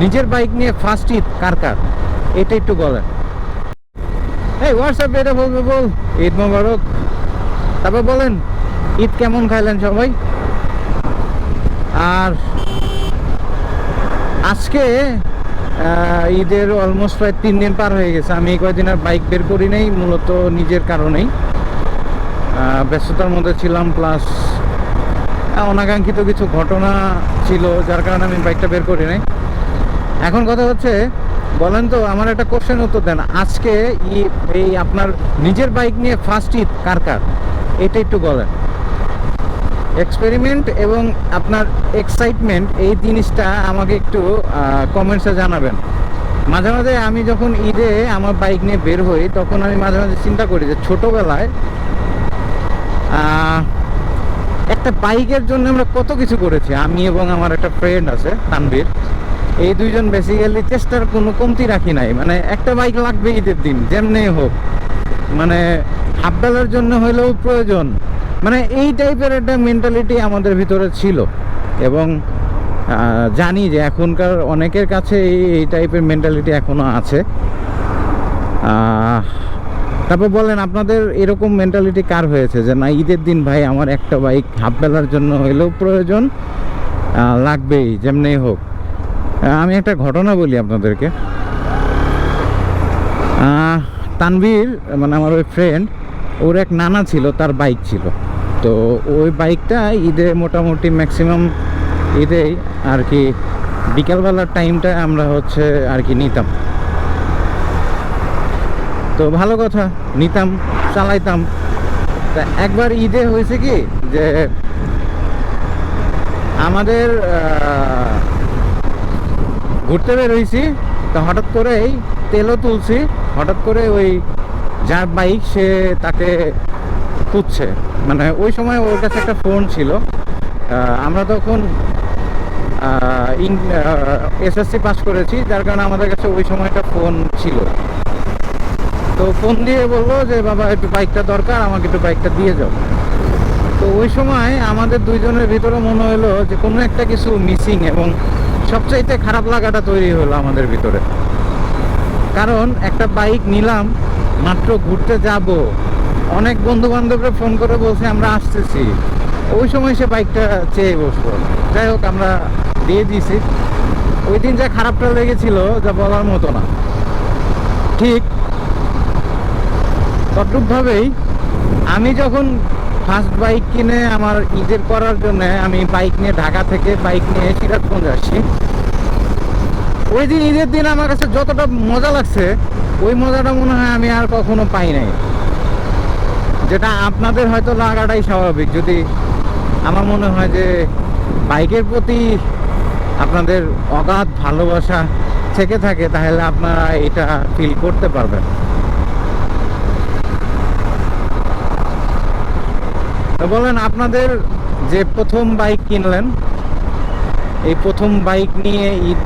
নিজের বাইক নিয়ে ফার্স্ট ঈদ কার কার? এটা একটু বলেন। এই হোয়াটসঅ্যাপ এটা বলবে, বল। ঈদ মোবারক। তারপর বলেন, ঈদ কেমন খাইলেন সবাই? আর আজকে ঈদের অলমোস্ট প্রায় তিন দিন পার হয়ে গেছে। আমি এই কয়দিন আর বাইক বের করি নাই, মূলত নিজের কারণেই। ব্যস্ততার মধ্যে ছিলাম প্লাস অনাকাঙ্ক্ষিত কিছু ঘটনা ছিল, যার কারণে আমি বাইকটা বের করি নাই। এখন কথা হচ্ছে, বলেন তো, আমার একটা কোশ্চেন উত্তর দেন। আজকে এই আপনার নিজের বাইক নিয়ে ফার্স্ট ঈদ কার কার? এটা একটু বলেন। এক্সপেরিমেন্ট এবং আপনার এক্সাইটমেন্ট এই জিনিসটা আমাকে একটু কমেন্টসে জানাবেন। মাঝে মাঝে আমি যখন ঈদে আমার বাইক নিয়ে বের হই, তখন আমি মাঝে মাঝে চিন্তা করি যে ছোটোবেলায় একটা বাইকের জন্য আমরা কত কিছু করেছি। আমি এবং আমার একটা ফ্রেন্ড আছে তানবীর এই দুইজন বেসিক্যালি চেষ্টার কোনো কমতি রাখি নাই। মানে একটা বাইক লাগবে ঈদের দিন, যেমনি হোক। মানে হাফ বেলার জন্য হলেও প্রয়োজন। মানে এই টাইপের একটা মেন্টালিটি আমাদের ভিতরে ছিল। এবং জানি যে এখনকার অনেকের কাছে এই এই টাইপের মেন্টালিটি এখনও আছে। তারপর বলেন, আপনাদের এরকম মেন্টালিটি কার হয়েছে? যে না, ঈদের দিন ভাই আমার একটা বাইক হাফ বেলার জন্য হলেও প্রয়োজন লাগবেই যেমনি হোক। আমি একটা ঘটনা বলি আপনাদেরকে। তানভীর মানে আমার ওই ফ্রেন্ড ওর এক নানা ছিল, তার বাইক ছিল। তো ওই বাইকটা ঈদে মোটামুটি ম্যাক্সিমাম ঈদেই আর কি বিকালবেলার টাইমটা আমরা হচ্ছে আর কি নিতাম। তো ভালো কথা, নিতাম, চালাইতাম। তা একবার ঈদে হয়েছে কি যে আমাদের ঘুরতে বের হয়েছি তো হঠাৎ করেই তেলও তুলছি, হঠাৎ করে ওই যার বাইক সে তাকে খুঁজছে। মানে ওই সময় ওর কাছে একটা ফোন ছিল। আমরা তখন এসএসসি পাস করেছি, যার কারণে আমাদের কাছে ওই সময় একটা ফোন ছিল। তো ফোন দিয়ে বলল যে, বাবা, একটু বাইকটা দরকার, আমাকে একটু বাইকটা দিয়ে যাও। তো ওই সময় আমাদের দুইজনের ভিতরে মনে হলো যে, কোনো একটা কিছু মিসিং এবং সবচাইতে খারাপ লাগাটা তৈরি হলো আমাদের ভিতরে। কারণ একটা বাইক নিলাম, মাত্র ঘুরতে যাব। অনেক বন্ধু বান্ধবরা ফোন করে বলছে, আমরা আসতেছি। ওই সময় সে বাইকটা চেয়ে বসবো যাই হোক, আমরা দিয়ে দিয়েছি। ওই দিন যা খারাপটা লেগেছিল, যা বলার মতো না। ঠিক তদ্রূপভাবেই আমি যখন ফার্স্ট বাইক কিনে আমার ঈদের করার জন্য আমি বাইক নিয়ে ঢাকা থেকে বাইক নিয়ে সিরাজগঞ্জ আসছি। ওই দিন ঈদের দিন আমার কাছে যতটা মজা লাগছে, ওই মজাটা মনে হয় আমি আর কখনো পাই নাই। যেটা আপনাদের হয়তো লাগাটাই স্বাভাবিক, যদি আমার মনে হয় যে বাইকের প্রতি আপনাদের অগাধ ভালোবাসা থেকে থাকে, তাহলে আপনারা এটা ফিল করতে পারবেন। তো বলেন, আপনাদের যে প্রথম বাইক কিনলেন, এই প্রথম বাইক নিয়ে ঈদ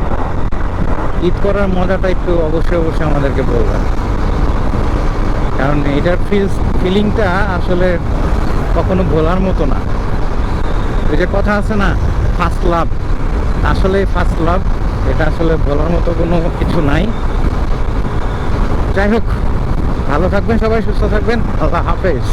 ঈদ করার মজাটা একটু অবশ্যই অবশ্যই আমাদেরকে বলবেন। কারণ এটার ফিল ফিলিংটা আসলে কখনো ভোলার মতো না। যে কথা আছে না ফার্স্ট লাভ আসলে ফার্স্ট লাভ এটা আসলে বলার মতো কোনো কিছু নাই। যাই হোক, ভালো থাকবেন সবাই, সুস্থ থাকবেন। আল্লাহ হাফেজ।